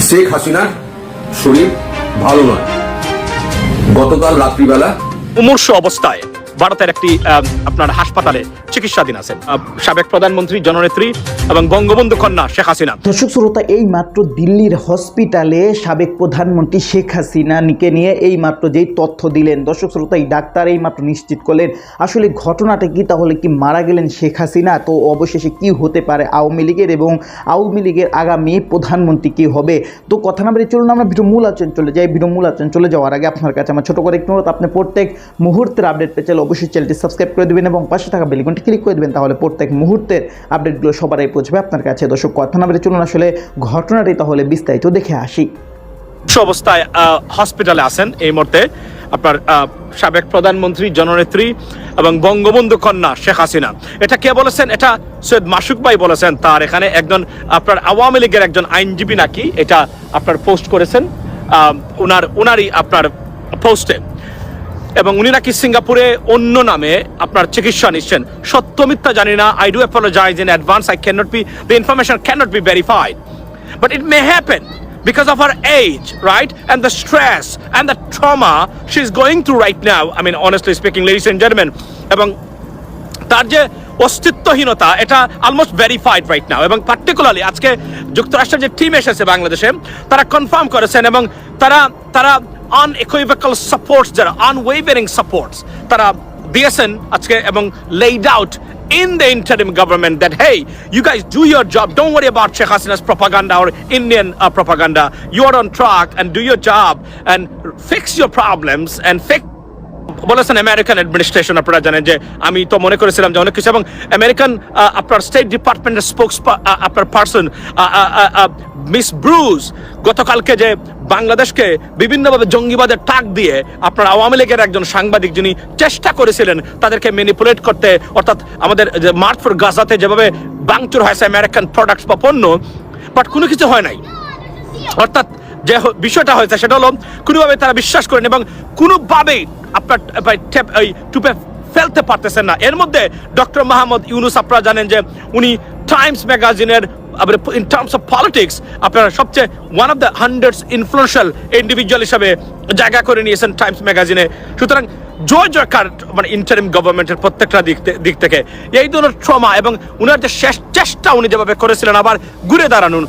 শেখ হাসিনার শরীর ভালো নয়। গতকাল রাত্রিবেলা উমর্ষ অবস্থায় ভারতের একটি আপনার হাসপাতালে চিকিৎসাধীন আছেন। সাবেক প্রধানমন্ত্রী, জননেত্রী এবং বঙ্গবন্ধু কন্যা শেখ হাসিনা। দর্শক শ্রোতা, এই মাত্র দিল্লির হসপিটালে সাবেক প্রধানমন্ত্রী শেখ হাসিনা হাসিনাকে নিয়ে এই মাত্র যেই তথ্য দিলেন, দর্শক শ্রোতা, এই ডাক্তার এই মাত্র নিশ্চিত করলেন, আসলে ঘটনাটা কি? তাহলে কি মারা গেলেন শেখ হাসিনা? তো অবশেষে কি হতে পারে আওয়ামী লীগের এবং আওয়ামী লীগের আগামী প্রধানমন্ত্রী কি হবে? তো কথা না বেরিয়ে চলুন, আমরা ভিডিও মূল আচরণ চলে যাই। ভিডিও মূল আচরণ চলে যাওয়ার আগে আপনার কাছে আমার ছোট করে একটু আপনি প্রত্যেক মুহূর্তের আপডেট পেয়ে অবশ্যই চ্যানেলটি সাবস্ক্রাইব করে দেবেন এবং পাশে থাকা বেলিকনটি ক্লিক করে দেবেন তাহলে প্রত্যেক মুহূর্তের আপডেটগুলো সবার আগে পৌঁছবে আপনার কাছে। দর্শক কথা না বেরিয়ে চলুন আসলে ঘটনাটি তাহলে বিস্তারিত দেখে আসি। অবস্থায় হসপিটালে আছেন এই মুহূর্তে আপনার সাবেক প্রধানমন্ত্রী জননেত্রী এবং বঙ্গবন্ধু কন্যা শেখ হাসিনা। এটা কে বলেছেন? এটা সৈয়দ মাসুক ভাই বলেছেন। তার এখানে একজন আপনার আওয়ামী লীগের একজন আইনজীবী নাকি? এটা আপনার পোস্ট করেছেন। আহ, উনার উনারই আপনার পোস্টে এবং উনি নাকি সিঙ্গাপুরে অন্য নামে আপনার চিকিৎসা নিচ্ছেন। সত্য মিথ্যা জানি না। I do apologise in advance I can not be the information can not be verified but it may happen because of her age, right? And the stress and the trauma she's going through right now. I mean, honestly speaking, ladies and gentlemen, এবং তার যে অস্তিত্বহীনতা এটা almost verified right now এবং particularly আজকে যুক্তরাষ্ট্রের যে team এসেছে বাংলাদেশে তারা কনফার্ম করেছেন এবং তারা তারা আনইকুইভেকাল সাপোর্টস যারা আনওয়েভারিং সাপোর্টস তারা দিয়েছেন আজকে এবং laid out in the interim government that hey you guys do your job don't worry about Sheikh Hasina's propaganda or Indian uh, propaganda you're on track and do your job and fix your problems and fix বলেছেন American administration আপনারা জানেন যে আমি তো মনে করেছিলাম যে অনেক কিছু এবং আমেরিকান আপনার স্টেট ডিপার্টমেন্টের স্পোক্স আপনার পার্সন মিস ব্রুজ গতকালকে যে বাংলাদেশকে বিভিন্নভাবে জঙ্গিবাদের টাক দিয়ে আপনার আওয়ামী লীগের একজন সাংবাদিক যিনি চেষ্টা করেছিলেন তাদেরকে ম্যানিপুলেট করতে, অর্থাৎ আমাদের যে মার্ট ফর গাজাতে যেভাবে বাংচুর হয়েছে আমেরিকান প্রোডাক্টস বা পণ্য বাট কোনো কিছু হয় নাই। অর্থাৎ যে বিষয়টা হয়েছে সেটা হলো, কোনোভাবে তারা বিশ্বাস করেন এবং কোনোভাবেই আপনার ওই টুপে ফেলতে পারতেছেন না। এর মধ্যে ডক্টর মাহমুদ ইউনুস, আপনারা জানেন যে উনি টাইমস ম্যাগাজিনের ইন টার্মস অফ পলিটিক্স আপনার সবচেয়ে one of the hundreds influential individual হিসাবে জায়গা করে নিয়েছেন টাইমস ম্যাগাজিনে সুতরাং জয় জয়কার মানে ইন্টারিম গভর্নমেন্টের প্রত্যেকটা দিক দিক থেকে। এই ধরনের ট্রমা এবং উনার যে শেষ চেষ্টা উনি যেভাবে করেছিলেন, আবার ঘুরে দাঁড়ানোর।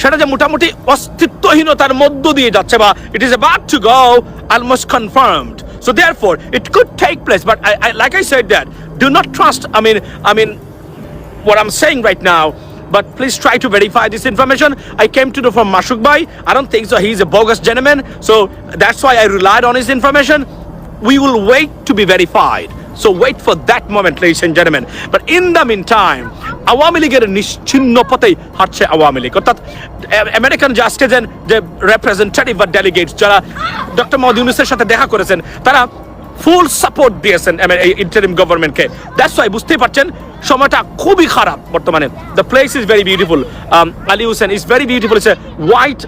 সেটা যে মোটামুটি অস্তিত্বহীনতার মধ্য দিয়ে যাচ্ছে বা it is about to go almost confirmed so therefore it could take place but I like I said that do not trust I mean I mean what I'm saying right now. But please try to verify this information. I came to know from Mashuk Bhai. I don't think so. He's a bogus gentleman. So that's why I relied on his information. We will wait to be verified. So wait for that moment, ladies and gentlemen. But in the meantime, Awami লীগের নিশ্চিন্ন পথেই হাঁটছে আওয়ামী লীগ অর্থাৎ American যে আজকে যে representative বা delegates যারা ডক্টর মোহাম্মদ ইউনুসের সাথে দেখা করেছেন তারা ফুল সাপোর্ট দিয়েছেন এই ইন্টারিম গভর্নমেন্টকে দ্যাটস ওয়াই বুঝতেই পারছেন, সময়টা খুবই খারাপ বর্তমানে। The place is very beautiful Ali Hossain is very beautiful is a white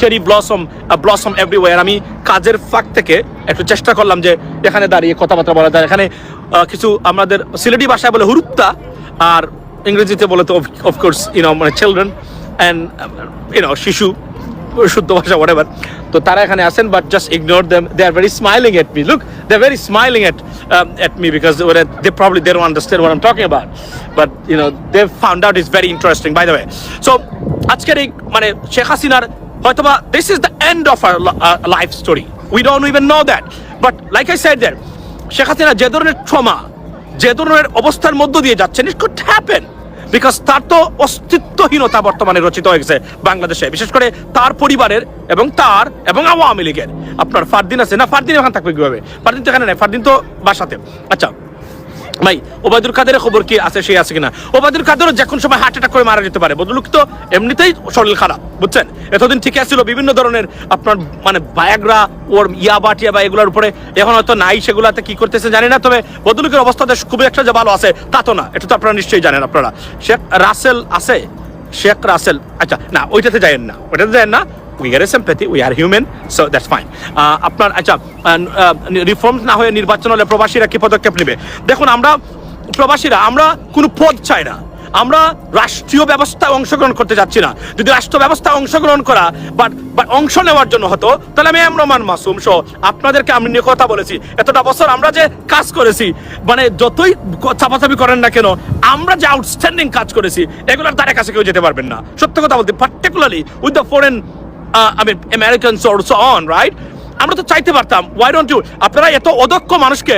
cherry blossom blossom everywhere আমি কাজের ফাঁক থেকে একটু চেষ্টা করলাম যে এখানে দাঁড়িয়ে কথাবার্তা বলা যায় এখানে কিছু আমাদের সিলেটি ভাষায় বলে হুরুপ্তা আর ইংরেজিতে বলে তো অফকোর্স ইউনো মানে চিলড্রেন অ্যান্ড ইউনো শিশু, শুদ্ধ ভাষা হোয়াট এভার তো তারা এখানে আছেন but just ignore them they are very smiling at me look they are very smiling at at me because they probably they understand what talking about but you know they found out is very interesting by the way so আজকের এই মানে শেখ হাসিনার হয়তোবা this is the end of R life story we don't even know that but like I said that Sheikh Hasina যে ধরনের trauma যে ধরনের অবস্থার মধ্য দিয়ে যাচ্ছেন ইট কুড হ্যাপেন বিকজ তার তো অস্তিত্বহীনতা বর্তমানে রচিত হয়ে গেছে বাংলাদেশে, বিশেষ করে তার পরিবারের এবং তার এবং আওয়ামী লীগের। আপনার ফারদিন আছে? না, ফারদিন ওখানে থাকবে কীভাবে? ফারদিন তো এখানে নেই, ফারদিন তো বাসাতে। আচ্ছা ভাই, ওবায়দুল কাদেরের খবর কি আছে সে আছে কিনা? ওবায়দুল কাদেরও যে কোনো সময় হার্ট অ্যাটাক করে মারা যেতে পারে। বদলুক তো এমনিতেই শরীর খারাপ, বুঝছেন? এতদিন ঠিক আছিল, বিভিন্ন ধরনের আপনার মানে বায়াগ্রা, ওর ইয়াবা টিয়াবা এগুলোর উপরে। এখন হয়তো নাই সেগুলাতে কি করতেছে জানি না, তবে বদলুকের অবস্থাতে খুবই একটা যে ভালো আছে, তা তো না, এটা তো আপনারা নিশ্চয়ই জানেন আপনারা। শেখ রাসেল আছে? শেখ রাসেল আচ্ছা না, ওইটাতে যায়েন না, ওইটাতে যায়েন না we are sympathy we are human so that's fine আপনার আচ্ছা রিফর্ম না হয়ে নির্বাচন হলে প্রবাসীরা কি পদক্ষেপ নেবে? দেখুন, আমরা, প্রবাসীরা, আমরা কোনো পদ চাই না। আমরা রাষ্ট্রীয় ব্যবস্থায় অংশগ্রহণ করতে যাচ্ছি না। যদি রাষ্ট্র ব্যবস্থায় অংশগ্রহণ করা বাট বা অংশ নেওয়ার জন্য হতো, তাহলে আমি এম রহমান মাসুম সহ আপনাদেরকে আমি নিয়ে কথা বলেছি। এতটা বছর আমরা যে কাজ করেছি মানে যতই চাপাচাপি করেন না কেন, আমরা যে আউটস্ট্যান্ডিং কাজ করেছি, এগুলোর দ্বারা কাছে কেউ যেতে পারবেন না। সত্য কথা বলতে particularly with the foreign I mean Americans also on right আমরা তো চাইতে পারতাম ওয়াই ডোন্ট ইউ আপনারা এত অদক্ষ মানুষকে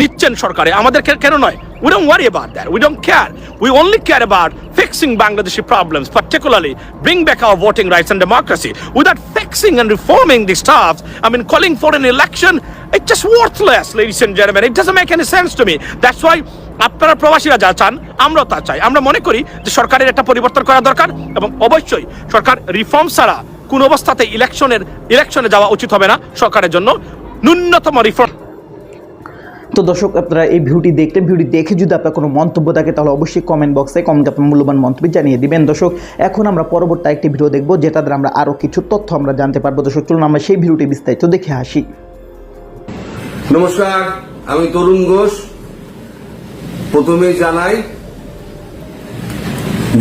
নিচ্ছেন সরকারে, আমাদের কেন নয়? We don't worry about that we don't care we only care about fixing Bangladeshi problems particularly bring back our voting rights and democracy. Without fixing and reforming the stuff I mean, calling for an election, it's just worthless, ladies and gentlemen. It doesn't make any sense to me. That's why আপনারা প্রবাসীরা যা চান, আমরাও তা চাই। আমরা মনে করি যে সরকারের একটা পরিবর্তন করা দরকার এবং অবশ্যই সরকার রিফর্ম ছাড়া কোন অবস্থাতে ইলেকশনের ইলেকশনে যাওয়া উচিত হবে না সরকারের জন্য। ন্যূনতম রিফর্ম তো দর্শক আপনারা এই ভিডিওটি দেখলেন। ভিডিওটি দেখে যদি আপনার কোনো মন্তব্য থাকে তাহলে অবশ্যই কমেন্ট বক্সে কমেন্ট আপনার মূল্যবান মন্তব্য জানিয়ে দিবেন। দর্শক এখন আমরা পরবর্তী একটি ভিডিও দেখব যেটা দ্বারা আমরা আরও কিছু তথ্য আমরা জানতে পারব। দর্শক চলুন আমরা সেই ভিডিওটি বিস্তারিত দেখে আসি। নমস্কার আমি তরুণ ঘোষ। প্রথমে জানাই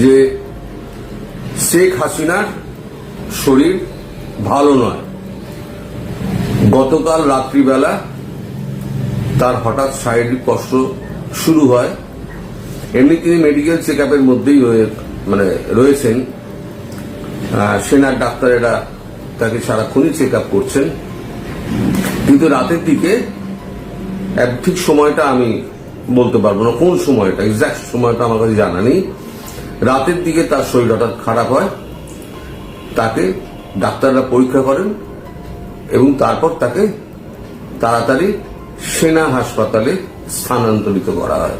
যে শেখ হাসিনার শরীর ভালো নয়। গতকাল রাত্রিবেলা তার হঠাৎ শারীরিক কষ্ট শুরু হয়। এমনি তিনি মেডিকেল চেক আপের মধ্যেই মানে রয়েছেন। সেনার ডাক্তারেরা তাকে সারাক্ষণই চেক আপ করছেন। কিন্তু রাতের দিকে এক ঠিক সময়টা আমি বলতে পারব না কোন সময়টা এক্সাক্ট সময়টা আমার কাছে জানা নেই। রাতের দিকে তার শরীর হঠাৎ খারাপ হয়। তাকে ডাক্তাররা পরীক্ষা করেন এবং তারপর তাকে তাড়াতাড়ি সেনা হাসপাতালে স্থানান্তরিত করা হয়।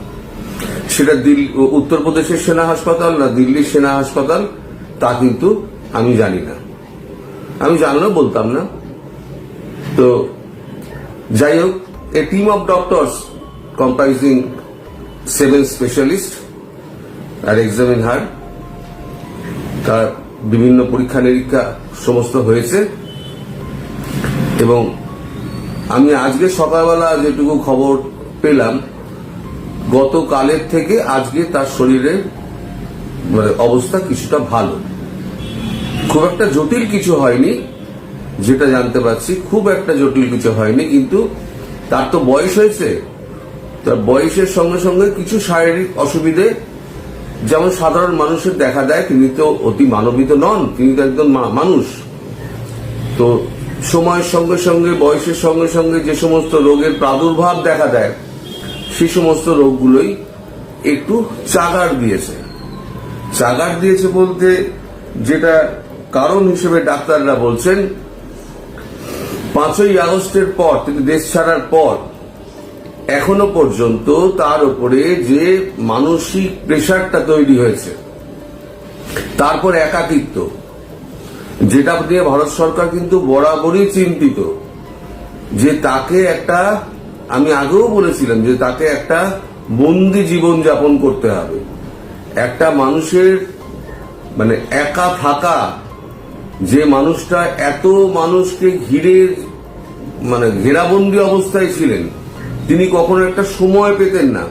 সেটা উত্তরপ্রদেশের সেনা হাসপাতাল না দিল্লির সেনা হাসপাতাল, তা কিন্তু আমি জানি না। আমি জানলেও বলতাম না। তো যাই হোক, a team of doctors comprising seven specialist are examine her তার বিভিন্ন পরীক্ষা নিরীক্ষা সমস্ত হয়েছে। এবং আমি আজকে সকালবেলা যেটুকু খবর পেলাম, গতকালের থেকে আজকে তার শরীরের মানে অবস্থা কিছুটা ভালো। খুব একটা জটিল কিছু হয়নি, যেটা জানতে পারছি, খুব একটা জটিল কিছু হয়নি, কিন্তু তার তো বয়স হয়েছে। তার বয়সের সঙ্গে সঙ্গে কিছু শারীরিক অসুবিধে যেমন সাধারণ মানুষের দেখা দেয় তিনি তো অতি মানবিত নন, তিনি তো একজন মানুষ। তো সময়ের সঙ্গে সঙ্গে, বয়সের সঙ্গে সঙ্গে যে সমস্ত রোগের প্রাদুর্ভাব দেখা দেয়, সেই সমস্ত রোগগুলোই একটু চাগার দিয়েছে। চাগার দিয়েছে বলতে যেটা কারণ হিসেবে ডাক্তাররা বলছেন, পাঁচই আগস্টের পর, তিনি দেশ ছাড়ার পর এখনও পর্যন্ত তার উপরে যে মানসিক প্রেশারটা তৈরি হয়েছে, তারপর একাকিত্ব, যেটা নিয়ে ভারত সরকার কিন্তু বরাবরই চিন্তিত, যে তাকে একটা, আমি আগেও বলেছিলাম যে তাকে একটা বন্দি জীবন যাপন করতে হবে। একটা মানুষের মানে একা থাকা, যে মানুষটা এত মানুষকে ঘিরে মানে ঘেরাবন্দি অবস্থায় ছিলেন তিনি কখনো একটা সময় পেতেন না।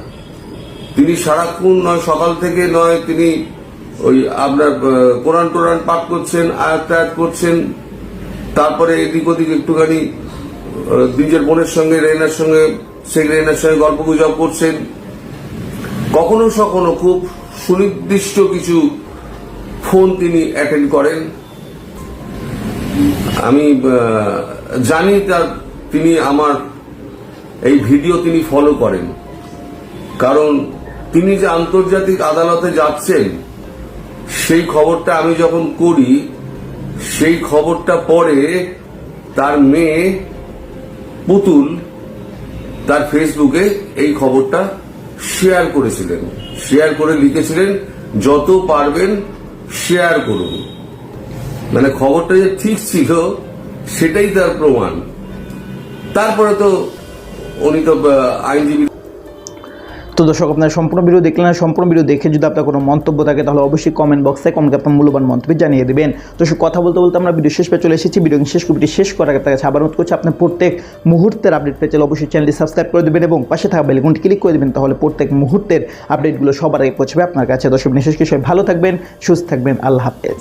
তিনি সারাক্ষণ নয়, সকাল থেকে নয়, তিনি ওই আপনার কোরআন টোরান পাঠ করছেন, আয়াত করছেন। তারপরে এদিক ওদিক একটুখানি নিজের বোনের সঙ্গে রেনার সঙ্গে শেখ রেনার সঙ্গে গল্প গুজব করছেন। কখনো সখনো খুব সুনির্দিষ্ট কিছু ফোন তিনি অ্যাটেন্ড করেন। আমি জানি তার, তিনি আমার এই ভিডিও তিনি ফলো করেন। কারণ তিনি যে আন্তর্জাতিক আদালতে যাচ্ছেন, সেই খবরটা আমি যখন করি, সেই খবরটা পরে তার মেয়ে পুতুল তার ফেসবুকে এই খবরটা শেয়ার করেছিলেন। শেয়ার করে লিখেছিলেন, যত পারবেন শেয়ার করুন। মানে খবরটা যে ঠিক ছিল, সেটাই তার প্রমাণ। তারপরে তো উনি তো আইনজীবী। তো দর্শক, আপনার সম্পূর্ণ ভিডিও দেখলেন আর সম্পূর্ণ ভিডিও দেখে যদি আপনার কোনো মন্তব্য থাকে, তাহলে অবশ্যই কমেন্ট বক্সে কমেন্ট আপনার মূল্যবান মন্তব্য জানিয়ে দেবেন। তো সে কথা বলতে বলতে আমরা ভিডিও শেষ পেয়ে চলে এসেছি। ভিডিও শেষ ভিডিও শেষ করার আগে কাছে আবার মত করছি, আপনার প্রত্যেক মুহূর্তের আপডেট পেয়ে চলে অবশ্যই চ্যানেলটি সাবস্ক্রাইব করে দেবেন এবং পাশে থাকা বেলগুনটি ক্লিক করে দেবেন, তাহলে প্রত্যেক মুহূর্তের আপডেটগুলো সবার আগে পৌঁছবে আপনার কাছে। দর্শক, বিশেষ কিছু ভালো থাকবেন, সুস্থ থাকবেন, আল্লাহ হাফেজ।